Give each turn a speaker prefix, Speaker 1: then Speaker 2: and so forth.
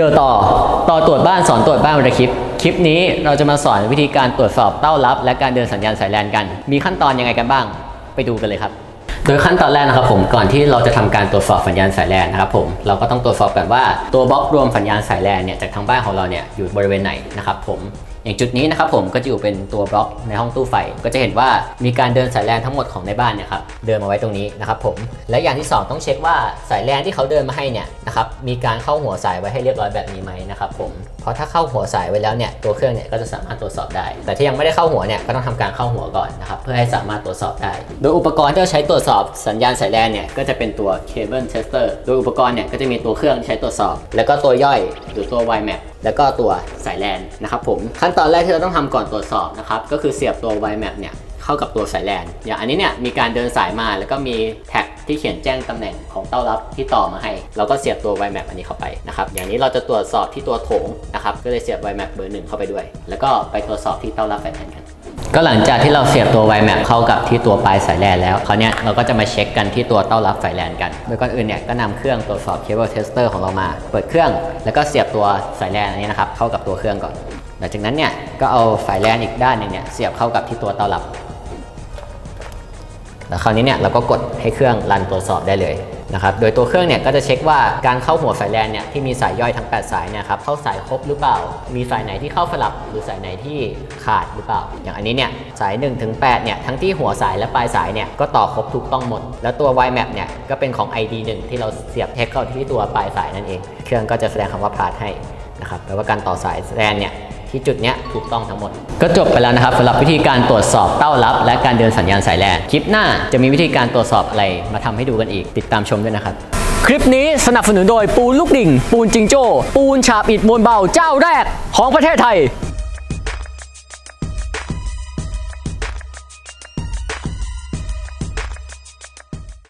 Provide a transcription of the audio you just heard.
Speaker 1: จอต่อ ต่อตรวจบ้านสอนตรวจบ้านวันละคลิป คลิปนี้เราจะมาสอนวิธีการตรวจสอบเต้ารับ และการเดินสัญญาณสายแลนกัน มีขั้นตอนยังไงกันบ้าง ไปดูกันเลยครับ โดยขั้นตอนแรกนะครับผม ก่อนที่เราจะทำการตรวจสอบสัญญาณสายแลนนะครับผม เราก็ต้องตรวจสอบกันว่าตัวบล็อกรวมสัญญาณสายแลนเนี่ยจากทางบ้านของเราเนี่ยอยู่บริเวณไหนนะครับผม อย่างจุดนี้นะครับผมก็จะอยู่เป็นตัวบล็อกในห้องตู้ไฟ ก็จะเห็นว่ามีการเดินสายแลนทั้งหมดของในบ้านเนี่ยครับเดินมาไว้ตรงนี้นะครับผมและอย่างที่สองต้องเช็คว่าสายแลนที่เขาเดินมาให้เนี่ยนะครับมีการเข้าหัวสายไว้ให้เรียบร้อยแบบนี้ไหมนะครับผมเพราะถ้าเข้าหัวสายไว้แล้วเนี่ยตัวเครื่องเนี่ยก็จะสามารถตรวจสอบได้ แต่ที่ยังไม่ได้เข้าหัวเนี่ยก็ต้องทำการเข้าหัวก่อนนะครับเพื่อให้สามารถตรวจสอบได้ โดยอุปกรณ์ที่เราใช้ตรวจสอบสัญญาณสายแลนเนี่ยก็จะเป็นตัว cable tester โดยอุปกรณ์เนี่ยก็จะมีตัวเครื่องที่ใช้ตรวจสอบ แล้วก็ตัวย่อยหรือตัว YMAP แล้วก็ตัวสายแลนนะครับผมขั้นตอนแรกที่เราต้องทำก่อนตรวจสอบนะครับก็คือเสียบตัว YMAP เนี่ยเข้ากับตัวสายแลนอย่างอันนี้เนี่ยมีการเดินสายมาแล้วก็มีแท็กที่เขียนแจ้งตำแหน่งของเต้ารับที่ต่อมาให้ เราก็เสียบตัว YMAP อันนี้เข้าไปนะครับอย่างนี้เราจะตรวจสอบที่ตัวโถงนะครับก็เลยเสียบ YMAP เบอร์หนึ่งเข้าไปด้วย แล้วก็ไปตรวจสอบที่เต้ารับสายแลนกัน ก็หลังจากที่เราเสียบตัว YMAP เข้ากับที่ตัวปลายสายแลนแล้วคราวเนี้ยเราก็จะมาเช็คกันที่ตัวเต้ารับสายแลนกันโดยก่อนอื่นเนี่ยก็นำเครื่องตรวจสอบ cable tester ของเรามา เปิดเครื่องแล้วก็เสียบตัวสายแลนอันนี้นะครับเข้ากับตัวเครื่องก่อน หลังจากนั้นเนี่ยก็เอาสายแลนอีกด้านหนึงเนี่ยเสียบเข้ากับที่ตัวเต้ารับ แล้วคราวนี้เนี่ยเราก็กดให้เครื่องรันตรวจสอบได้เลย นะครับ โดยตัวเครื่องเนี่ยก็จะเช็คว่าการเข้าหัวสายแลนเนี่ยที่มีสายย่อยทั้ง 8 สายเนี่ยครับเข้าสายครบหรือเปล่า มีสายไหนที่เข้าสลับหรือสายไหนที่ขาดหรือเปล่า อย่างอันนี้เนี่ยสาย1ถึง8เนี่ยทั้งที่หัวสายและปลายสายเนี่ยก็ต่อครบถูกต้องหมด แล้วตัว YMAP เนี่ยก็เป็นของ ID 1 ที่เราเสียบเทคเข้าที่ตัวปลายสายนั่นเอง เครื่องก็จะแสดงคำว่าพาดให้นะครับแปลว่าการต่อสายแลนเนี่ย ที่จุดนี้ถูกต้องทั้งหมด ก็จบไปแล้วนะครับสำหรับวิธีการตรวจสอบเต้ารับ และการเดินสัญญาณสายแลนคลิปหน้าจะมีวิธีการตรวจสอบอะไรมาทำให้ดูกันอีก ติดตามชมด้วยนะครับ คลิปนี้สนับสนุนโดยปูนลูกดิ่ง ปูนจิงโจ้ ปูนฉาบอิดมวลเบาเจ้าแรกของประเทศไทย